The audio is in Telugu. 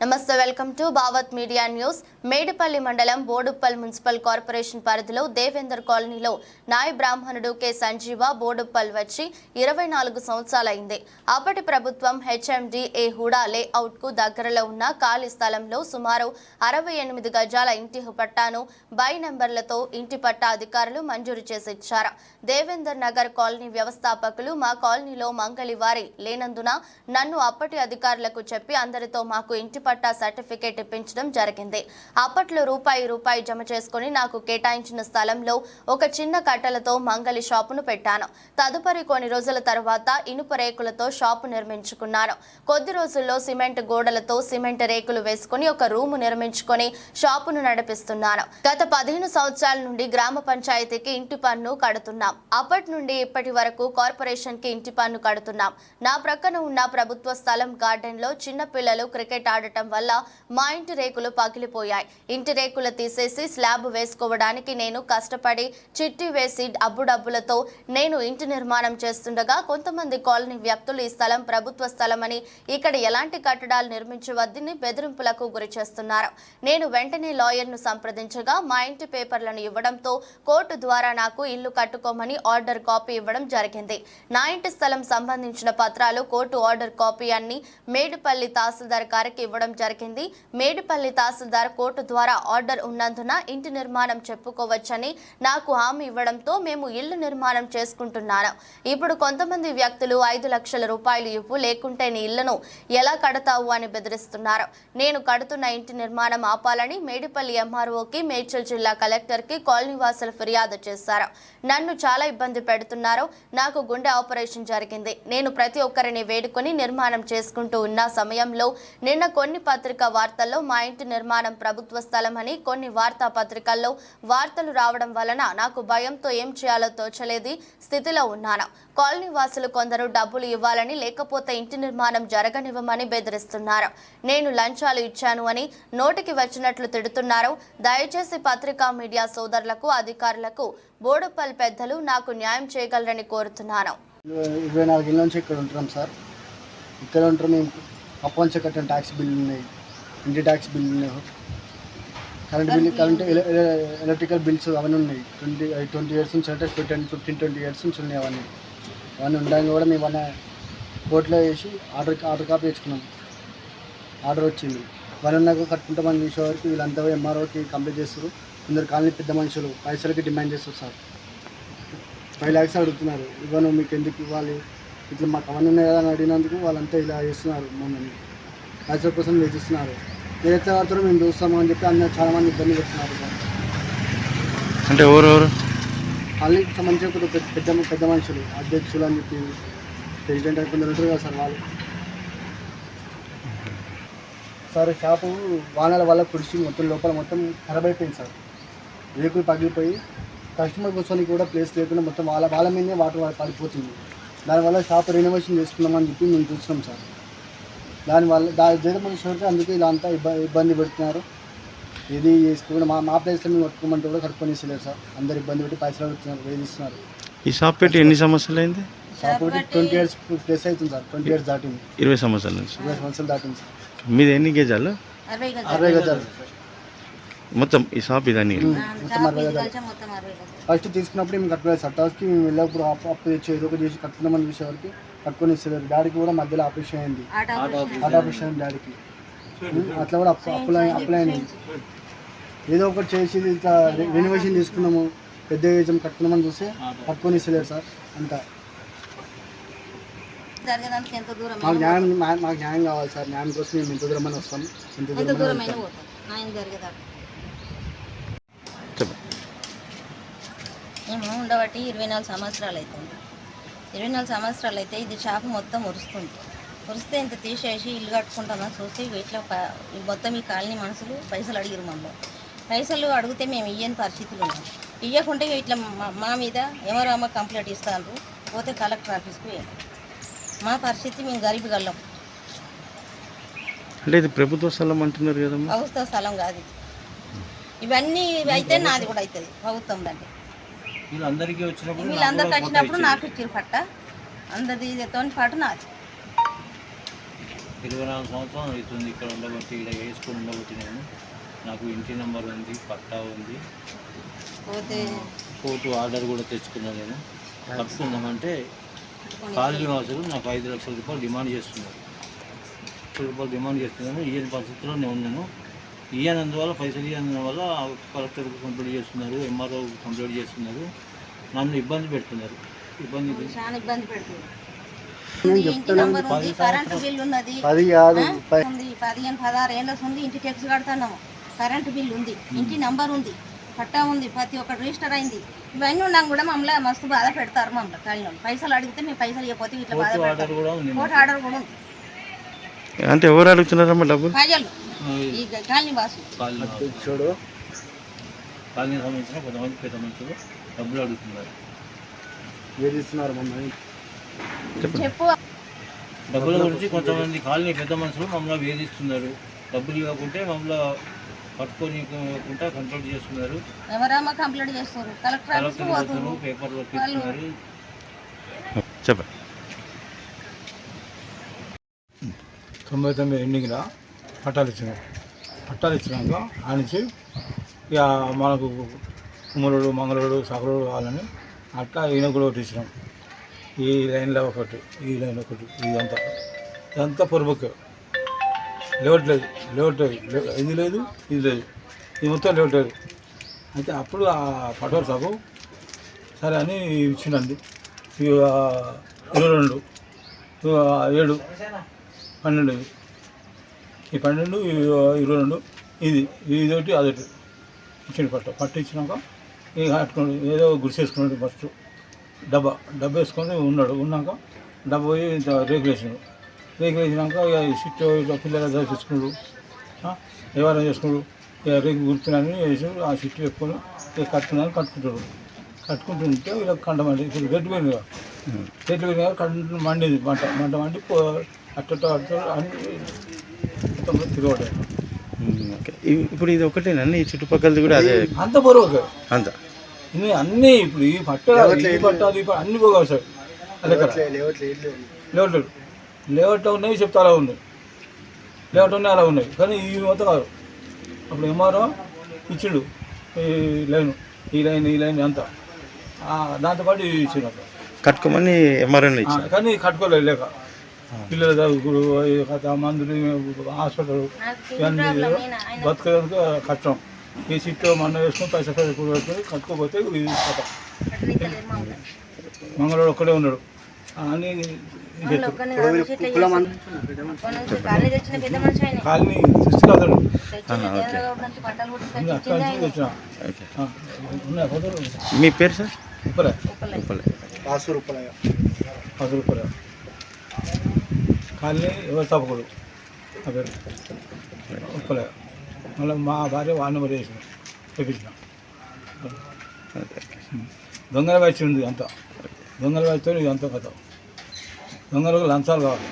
నమస్తే welcome to Bhavat media news. Medipalli మండలం బోడుప్పల్ మున్సిపల్ కార్పొరేషన్ పరిధిలో దేవేందర్ కాలనీలో నాయ బ్రాహ్మణుడు కె. సంజీవ బోడుప్పల్ వచ్చి ఇరవై నాలుగు సంవత్సరాలైంది. అప్పటి ప్రభుత్వం హెచ్ఎండి ఏ. హుడా లేఅవుట్కు దగ్గరలో ఉన్న ఖాళీ స్థలంలో సుమారు అరవై ఎనిమిది గజాల ఇంటి పట్టాను బై నెంబర్లతో ఇంటి పట్టా అధికారులు మంజూరు చేసి ఇచ్చారు. దేవేందర్ నగర్ కాలనీ వ్యవస్థాపకులు మా కాలనీలో మంగళి వారి లేనందున నన్ను అప్పటి అధికారులకు చెప్పి అందరితో మాకు ఇంటి పట్టా సర్టిఫికేట్ ఇప్పించడం జరిగింది. అప్పట్లో రూపాయి రూపాయి జమ చేసుకుని నాకు కేటాయించిన స్థలంలో ఒక చిన్న కట్టలతో మంగలి షాపును పెట్టాను. తదుపరి కొన్ని రోజుల తర్వాత ఇనుప రేకులతో షాపు నిర్మించుకున్నాను. కొద్ది రోజుల్లో సిమెంట్ గోడలతో సిమెంట్ రేకులు వేసుకుని ఒక రూము నిర్మించుకొని షాపును నడిపిస్తున్నాను. గత పదిహేను సంవత్సరాల నుండి గ్రామ పంచాయతీకి ఇంటి పన్ను కడుతున్నాం. అప్పటి నుండి ఇప్పటి వరకు కార్పొరేషన్కి ఇంటి పన్ను కడుతున్నాం. నా ప్రక్కన ఉన్న ప్రభుత్వ స్థలం గార్డెన్లో చిన్న పిల్లలు క్రికెట్ ఆడటం వల్ల మా ఇంటి రేకులు పగిలిపోయాయి. ఇంటి రేకులు తీసేసి స్లాబ్ వేసుకోవడానికి నేను కష్టపడి చిట్టి వేసి డబ్బు డబ్బులతో నేను ఇంటి నిర్మాణం చేస్తుండగా కొంతమంది కాలనీ వ్యక్తులు ఈ స్థలం ప్రభుత్వ స్థలమని ఇక్కడ ఎలాంటి కట్టడాలు నిర్మించవద్దని బెదిరింపులకు గురి చేస్తున్నారు. నేను వెంటనే లాయర్ను సంప్రదించగా మా ఇంటి పేపర్లను ఇవ్వడంతో కోర్టు ద్వారా నాకు ఇల్లు కట్టుకోమని ఆర్డర్ కాపీ ఇవ్వడం జరిగింది. నా ఇంటి స్థలం సంబంధించిన పత్రాలు కోర్టు ఆర్డర్ కాపీ అన్ని మేడుపల్లి తహసీల్దార్ గారికి ఇవ్వడం జరిగింది. మేడిపల్లి తహసీల్దార్ కోర్టు ద్వారా ఆర్డర్ ఉన్నందున ఇంటి నిర్మాణం చెప్పుకోవచ్చని నాకు హామీ ఇవ్వడంతో మేము ఇల్లు నిర్మాణం చేసుకుంటున్నాను. ఇప్పుడు కొంతమంది వ్యక్తులు ఐదు లక్షల రూపాయలు ఇవ్వు లేకుంటే నీ ఇళ్ళను ఎలా కడతావు అని బెదిరిస్తున్నారు. నేను కడుతున్న ఇంటి నిర్మాణం ఆపాలని మేడిపల్లి ఎంఆర్ఓకి మేడ్చల్ జిల్లా కలెక్టర్కి కాలనీవాసులు ఫిర్యాదు చేశారు. నన్ను చాలా ఇబ్బంది పెడుతున్నారు. నాకు గుండె ఆపరేషన్ జరిగింది. నేను ప్రతి ఒక్కరిని వేడుకొని నిర్మాణం చేసుకుంటూ ఉన్న సమయంలో నిన్న కొన్ని పత్రికా వార్తల్లో మా ఇంటి నిర్మాణం ప్రభుత్వ స్థలమని కొన్ని వార్తా పత్రికల్లో వార్తలు రావడం వలన నాకు భయంతో ఏం చేయాలో తోచలేది స్థితిలో ఉన్నాను. కాలనీ వాసులు కొందరు డబ్బులు ఇవ్వాలని లేకపోతే ఇంటి నిర్మాణం జరగనివ్వమని బెదిరిస్తున్నారు. నేను లంచాలు ఇచ్చాను అని నోటికి వచ్చినట్లు తిడుతున్నారు. దయచేసి పత్రికా మీడియా సోదరులకు అధికారులకు బోడుపల్లి పెద్దలు నాకు న్యాయం చేయగలరని కోరుతున్నాను. ఇరవై- నాలుగు ఇళ్ళ నుంచి ఇక్కడ ఉంటున్నాం సార్. ఇక్కడ ఉంటారు మేము. అప్పంచ కట్టిన ట్యాక్స్ బిల్లు ఉన్నాయి. ఇంటి ట్యాక్స్ బిల్లు ఉన్నాయి. కరెంట్ బిల్ కరెంట్ ఎల- ఎల- ఎలక్ట్రికల్ బిల్స్ అవన్నీ ఉన్నాయి. ట్వంటీ ట్వంటీ ఇయర్స్ నుంచి అంటే టెన్ ఫిఫ్టీన్ ట్వంటీ ఇయర్స్ నుంచి ఉన్నాయి అవన్నీ. అవన్నీ ఉండడానికి కూడా మేము అన్న కోర్టులో వేసి ఆర్డర్ ఆర్డర్ కాపీ తెచ్చుకున్నాం. ఆర్డర్ వచ్చింది. వాళ్ళు నాకు కట్టుకుంటామని చూసే వరకు వీళ్ళంతా ఎంఆర్ఓకి కంప్లీట్ చేస్తారు. కొందరు కాలనీ పెద్ద మనుషులు పైసలకి డిమాండ్ చేస్తారు సార్. ఫైవ్ ల్యాక్స్ అడుగుతున్నారు. ఇవ్వను మీకు ఎందుకు ఇవ్వాలి? ఇట్లా మాకు అవన్నీ ఉన్నాయి కదా అని అడిగినందుకు వాళ్ళంతా ఇలా చేస్తున్నారు మమ్మల్ని. పైసల కోసం వేచిస్తున్నారు మీరు ఎట్లా మేము చూస్తాము అని చెప్పి అందరూ చాలా మంది ఇబ్బంది పెడుతున్నారు సార్. అంటే ఎవరెవరు వాళ్ళకి సంబంధించిన కొంచెం పెద్ద పెద్ద పెద్ద మనుషులు అధ్యక్షులు అని చెప్పి ప్రెసిడెంట్ అని కొందరు ఉంటారు కదా సార్ వాళ్ళు. సార్ షాపు వానల వల్ల కుడిసి మొత్తం లోపల మొత్తం ఖరాబ్ అయిపోయింది సార్. రేకులు పగిలిపోయి కస్టమర్ కూర్చొని కూడా ప్లేస్ లేకుండా మొత్తం వాళ్ళ వాళ్ళ మీదనే వాటర్ పడిపోతుంది. దానివల్ల షాప్ రెనోవేషన్ చేసుకుందామని చెప్పి మేము చూస్తున్నాం సార్. దానివల్ల దా జగన్మోహన్ అందుకే ఇలా అంతా ఇబ్బంది ఇబ్బంది పెడుతున్నారు. ఇది చేసుకోకుండా మా మా ప్లేస్లో మేము కట్టుకోమంటే కూడా కట్టుకొని ఇస్తలేరు సార్. అందరు ఇబ్బంది పెట్టి పైసలు అడుగుతున్నారు వేధిస్తున్నారు. ఈ షాప్ పెట్టి ఎన్ని సంవత్సరాలు అయింది షాప్ ఒకటి ట్వంటీ ఇయర్స్ ప్లస్ అవుతుంది సార్. ట్వంటీ ఇయర్స్ దాటింది. ఇరవై సంవత్సరాల నుంచి? ఇరవై సంవత్సరాలు దాటింది సార్. మీది ఎన్ని గేజాలు. అరవై గజాలు. మొత్తం ఈ షాప్ ఇదని ఫస్ట్ తీసుకున్నప్పుడు మేము కట్టుకోలేదు సార్. తర్వాతకి మేము వెళ్ళినప్పుడు అప్పు అప్పు తెచ్చి ఏదో ఒకటి చేసి కట్టుకుందామని చూసేవారికి కట్టుకొని ఇస్తలేరు డాడీకి కూడా మధ్యలో ఆపరేషన్ అయింది. హార్ట్ ఆపరేషన్ అయింది. డాడీకి. అట్లా కూడా అప్పు అప్పులు అప్లై అయినాయి ఏదో ఒకటి చేసి ఇట్లా రెనోవేషన్ తీసుకున్నాము. పెద్ద ఏజం కట్టుకున్నామని చూస్తే కట్టుకొని ఇస్తలేరు సార్. అంతా. జరగడానికి ఎంత దూరం మాకు న్యాయం మా- మాకు న్యాయం కావాలి సార్. న్యాయం కోసం మేము ఎంత దూరం అని వస్తాం. ఎంత దూరం దూరమైన పోతాం న్యాయం జరిగేదాకా చెప్పు మేము ఉండబట్టి ఇరవై నాలుగు సంవత్సరాలు అవుతుంది ఇరవై నాలుగు సంవత్సరాలు అయితే ఇది షాపు మొత్తం ఉరుస్తుంది. ఉరిస్తే ఇంత తీసేసి ఇల్లు కట్టుకుంటామని ప- ఈ మొత్తం ఈ కాలనీ మనుషులు పైసలు అడిగిరు మమ్మల్ని. పైసలు అడిగితే మేము ఇయ్యని పరిస్థితులు ఉన్నాం. ఇవ్వకుంటే ఇట్లా మా- మీద ఎవరో అమ్మ కంప్లైంట్ ఇస్తారు పోతే కలెక్టర్ ఆఫీస్కి పోయాం. మా పరిస్థితి మేము గరీబ్ గల్లం. అంటే ఇది ప్రభుత్వ స్థలం అంటున్నారు కదమ్మా? ప్రభుత్వ స్థలం కాదు ఇవన్నీ అయితే నాది కూడా అవుతుంది. ప్రభుత్వం దాన్ని వీళ్ళందరికీ వచ్చినప్పుడు వీళ్ళందరికి వచ్చినప్పుడు నాకు ఇచ్చిన పట్ట. అందరితో పాటు నాది. ఇరవై నాలుగు సంవత్సరాలు అవుతుంది ఇక్కడ ఉండబట్టి ఇక్కడ వేసుకొని ఉండబట్టి నేను. నాకు ఇంటి నెంబర్ ఉంది పట్టా ఉంది. పోతే కోర్టు ఆర్డర్ కూడా తెచ్చుకున్నాను నేను. కట్టుకుందామంటే కాలనీ వాసులు నాకు ఐదు లక్షల రూపాయలు డిమాండ్ చేస్తున్నారు. లక్షల రూపాయలు డిమాండ్ చేస్తున్నాను ఈయన పరిస్థితిలో నేను ఉన్నాను. ఈయనందువల్ల పైసలు ఇవ్వనందువల్ల కలెక్టర్ కంప్లీట్ చేస్తున్నారు ఎంఆర్ఓ కంప్లీట్ చేస్తున్నారు. నన్ను ఇబ్బంది పెడుతున్నారు. ఇబ్బంది చాలా ఇబ్బంది పెడుతుంది ఉంది, ఇంటి నంబర్ ఉంది కరెంటు బిల్ ఉన్నది. పదిహేను పదహారు ఏళ్ళ ఉంది ఇంటి ట్యాక్స్ కడుతున్నాము. కరెంటు బిల్ ఉంది ఇంటి నంబర్ ఉంది పట్టా ఉంది ప్రతి ఒక్కటి రిజిస్టర్ అయింది. ఇవన్నీ ఉన్నాం కూడా మమ్మల్ని మస్తు బాధ పెడతారు మమ్మల్ని కలిగిన పైసలు అడిగితే మేము పైసలు ఇవ్వకపోతే ఇట్లా బాధ పెడతారు. కూడా ఉంది కోర్టు ఆర్డర్ కూడా ఉంది. అంటే ఎవరు అడుగుతున్నారమ్మా డబ్బులు? ప్రజలు. ఈ కాలనీ బాసు కాలనీ వాసులు. చూడు కాలనీ సంబంధించిన కొంతమంది పెద్ద మనుషులు డబ్బులు అడుగుతున్నారు వేధిస్తున్నారు మమ్మల్ని చెప్పు డబ్బుల గురించి కొంతమంది కాలనీ పెద్ద మనుషులు మమ్మల్ని వేధిస్తున్నారు డబ్బులు ఇవ్వకుంటే మమ్మల్ని పట్టుకొని ఇవ్వకుండా కంట్రోల్ చేస్తున్నారు. ఎవరమ్మా కంప్లీట్ చేస్తారు కలెక్టర్ ఆఫీస్కి కలెక్టర్ పోతున్నారు పోతున్నారు పేపర్ వర్క్ ఇస్తున్నారు చెప్పండి. తొంభై తొమ్మిది ఎండింగ్లో పట్టాలు ఇచ్చినాం పట్టాలు ఇచ్చినాక ఆ ఇక మనకు కుమరుడు మంగళుడు సకరుడు కావాలని అట్లా ఈయన కూడా ఒకటి ఇచ్చినాం. ఈ లైన్లో ఒకటి ఈ లైన్ ఒకటి ఇదంతా ఇదంతా పొరబొక్క లేవట్ లేదు లేవట్ లే- ఇది లేదు? ఇది లేదు. ఇది మొత్తం లేవట్ లేదు అయితే అప్పుడు ఆ పటోర్ సాగు సరే అని ఇచ్చిండండి ఇక ఇరవై రెండు ఏడు పన్నెండు. ఈ పన్నెండు ఇరవై రెండు ఇది ఇదొకటి అదొకటి. ఇచ్చిన పట్ట పట్టు ఇచ్చినాక ఇక కట్టుకున్నాడు ఏదో గుడిసేసుకున్నాడు ఫస్ట్ డబ్బా డబ్బా వేసుకొని ఉన్నాడు. ఉన్నాక డబ్బా పోయి ఇంత రేకులు వేసినాడు రేకులు వేసినాక ఇక ఇట్లా పిల్లలు చదివించుకున్నాడు వ్యవహారం చేసుకున్నాడు. ఇక రేకు గుర్తున్నాను వేసాడు. ఆ సిట్టు పెట్టుకొని ఇక కట్టుకున్నాను కట్టుకుంటాడు కట్టుకుంటుంటే ఇలా కంట మండి ఇప్పుడు రెడ్డి పోయింది కదా. రెడ్డి పోయింది కదా కంట మండింది మంట మంట మండి అట్ట అట్ట అన్ని ఓకే. ఇప్పుడు ఇది ఒకటేనండి ఈ చుట్టుపక్కలది కూడా అదే. అంత బరువు అంత. ఇన్ని అన్నీ ఇప్పుడు ఈ పట్ట ఈ పట్ట ఈ పట్ట అన్ని పోగా సార్. లేవట్లేదు లేవట్లేదు లేవట్ ఉన్నాయి చెప్తా అలా ఉన్నాయి. లేవట్ ఉన్నాయి అలా ఉన్నాయి. కానీ ఇవి మొత్తం కాదు. అప్పుడు ఎంఆర్ఓ ఇచ్చిండు ఈ లైన్ ఈ లైన్ ఈ లైన్ అంతా. ఆ, దాంతోపాటు ఇవి ఇచ్చిండు కట్టుకోమని ఇచ్చారు కానీ కట్టుకోలేదు లేక. పిల్లల చదువుకుడు మందులు హాస్పిటల్ ఇవన్నీ బతకడానికి కష్టం. ఈ సీట్లో మన్న వేసుకొని పైసా పైసా కూడా పెట్టుకొని కట్టుకోపోతే ఇది కథ. మంగళవాడు ఒక్కడే ఉన్నాడు. అని కాలనీ తీసుకెళ్తాడు మీ పేరు సార్? ఉప్పలే ఉప్పలై. చెప్పలే రాసు రూపాయలు పది రూపాయలు కాలనీ ఎవరు తప్పకూడదు. నా పేరు. ఉప్పలే మళ్ళీ మా భార్య వాడిని మరి వేసిన తెప్పించిన దొంగల వయసు ఉంది అంతా. దొంగల వయసుతో ఇది అంతా కథ. దొంగలకు లంచాలు కావాలి.